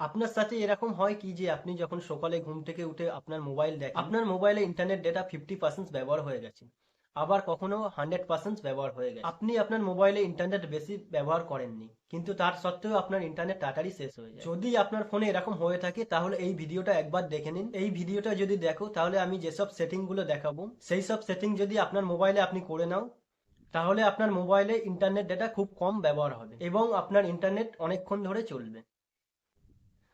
আপনার সাথে এরকম হয় কি যে আপনি যখন সকালে ঘুম থেকে উঠে আপনার মোবাইল দেখেন, আপনার মোবাইলে ইন্টারনেট ডেটা ফিফটি পার্সেন্ট ব্যবহার হয়ে গেছে, আবার কখনো হান্ড্রেড পার্সেন্ট ব্যবহার হয়ে গেছে। আপনি আপনার মোবাইলে ইন্টারনেট বেশি ব্যবহার করেননি, কিন্তু তার সত্ত্বেও আপনার ইন্টারনেট তাড়াতাড়ি শেষ হয়ে যায়। যদি আপনার ফোনে এরকম হয়ে থাকে, তাহলে এই ভিডিওটা একবার দেখে নিন। এই ভিডিওটা যদি দেখো, তাহলে আমি যেসব সেটিংগুলো দেখাবো সেই সব সেটিং যদি আপনার মোবাইলে আপনি করে নাও, তাহলে আপনার মোবাইলে ইন্টারনেট ডেটা খুব কম ব্যবহার হবে এবং আপনার ইন্টারনেট অনেকক্ষণ ধরে চলবে।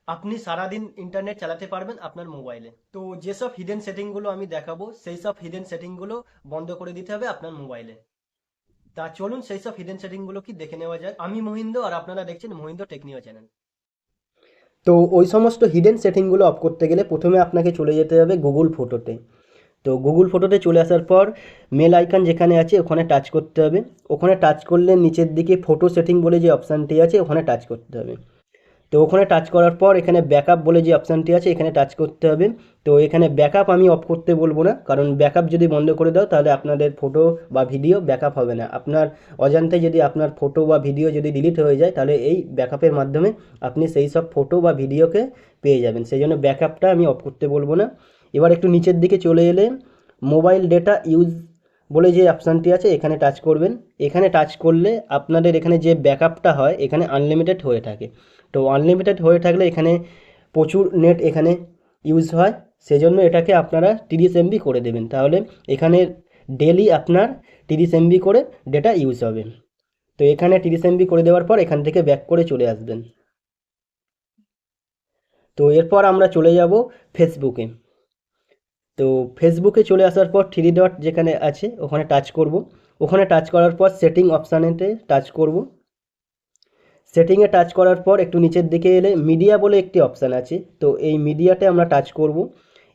আপনি সারাদিন ইন্টারনেট চালাতে পারবেন আপনার মোবাইলে তো যেসব হিডেন সেটিংগুলো আমি দেখাবো সেই সব হিডেন সেটিংগুলো বন্ধ করে দিতে হবে আপনার মোবাইলে তা চলুন সেই সব হিডেন সেটিংগুলো কি দেখে নেওয়া যায় আমি মহিন্দ্র আর আপনারা দেখছেন মহিন্দ্র টেকনিও চ্যানেল তো ওই সমস্ত হিডেন সেটিংগুলো অফ করতে গেলে প্রথমে আপনাকে চলে যেতে হবে গুগল ফটোতে তো। গুগল ফটোতে চলে আসার পর মেল আইকন যেখানে আছে ওখানে টাচ করতে হবে। ওখানে টাচ করলে নিচের দিকে ফটো সেটিং বলে যে অপশানটি আছে, ওখানে টাচ করতে হবে। তো ওখানে টাচ করার পর এখানে ব্যাকআপ বলে যে অপশানটি আছে, এখানে টাচ করতে হবে। তো এখানে ব্যাকআপ আমি অফ করতে বলব না, কারণ ব্যাকআপ যদি বন্ধ করে দাও, তাহলে আপনাদের ফটো বা ভিডিও ব্যাকআপ হবে না। আপনার অজান্তে যদি আপনার ফটো বা ভিডিও যদি ডিলিট হয়ে যায়, তাহলে এই ব্যাকআপের মাধ্যমে আপনি সেই সব ফটো বা ভিডিওকে পেয়ে যাবেন। সেই জন্য ব্যাকআপটা আমি অফ করতে বলব না। এবার একটু নিচের দিকে চলে এলে মোবাইল ডেটা ইউজ বলে যে অপশানটি আছে, এখানে টাচ করবেন। এখানে টাচ করলে আপনাদের এখানে যে ব্যাকআপটা হয়, এখানে আনলিমিটেড হয়ে থাকে। তো আনলিমিটেড হয়ে থাকলে এখানে প্রচুর নেট এখানে ইউজ হয়। সেজন্য এটাকে আপনারা তিরিশ এমবি করে দেবেন। তাহলে এখানে ডেলি আপনার তিরিশ এমবি করে ডেটা ইউজ হবে। তো এখানে তিরিশ এমবি করে দেওয়ার পর এখান থেকে ব্যাক করে চলে আসবেন। তো এরপর আমরা চলে যাব ফেসবুকে তো ফেসবুকে চলে আসার পর থ্রি ডট যেখানে আছে, ওখানে টাচ করব। ওখানে টাচ করার পর সেটিং অপশানেতে টাচ করব। সেটিংয়ে টাচ করার পর একটু নিচের দিকে এলে মিডিয়া বলে একটি অপশান আছে। তো এই মিডিয়াতে আমরা টাচ করব।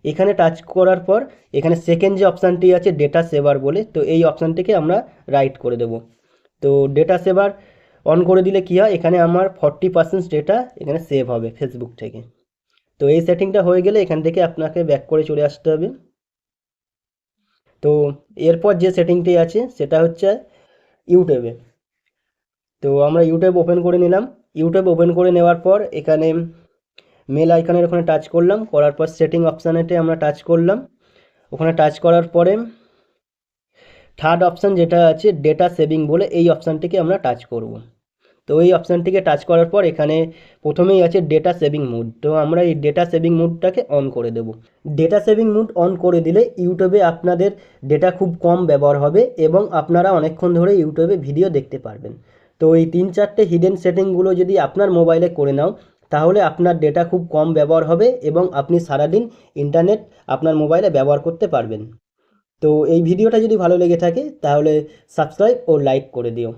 এখানে টাচ করার পর এখানে সেকেন্ড যে অপশানটি আছে ডেটা সেভার বলে, তো এই অপশানটিকে আমরা রাইট করে দেব। তো ডেটা সেভার অন করে দিলে কী হয়? এখানে আমার ফর্টি পার্সেন্ট ডেটা এখানে সেভ হবে ফেসবুক থেকে। তো এই সেটিংটা হয়ে গেলে এখান থেকে আপনাকে ব্যাক করে চলে আসতে হবে। তো এরপর যে সেটিংটি আছে, সেটা হচ্ছে ইউটিউবে তো আমরা ইউটিউব ওপেন করে নিলাম। ইউটিউব ওপেন করে নেওয়ার পর এখানে মেল আইকনের ওখানে টাচ করলাম। করার পর সেটিং অপশানেতে আমরা টাচ করলাম। ওখানে টাচ করার পরে থার্ড অপশান যেটা আছে ডেটা সেভিং বলে এই অপশানটিকে আমরা টাচ করব। তো এই অপশানটিকে টাচ করার পর এখানে প্রথমেই আছে ডেটা সেভিং মুড তো আমরা এই ডেটা সেভিং মুডটাকে অন করে দেব। ডেটা সেভিং মুড অন করে দিলে ইউটিউবে আপনাদের ডেটা খুব কম ব্যবহার হবে এবং আপনারা অনেকক্ষণ ধরে ইউটিউবে ভিডিও দেখতে পারবেন। তো এই তিন চারটে হিডেন সেটিংগুলো যদি আপনার মোবাইলে করে নাও, তাহলে আপনার ডেটা খুব কম ব্যবহার হবে এবং আপনি সারাদিন ইন্টারনেট আপনার মোবাইলে ব্যবহার করতে পারবেন। তো এই ভিডিওটা যদি ভালো লেগে থাকে, তাহলে সাবস্ক্রাইব ও লাইক করে দিও।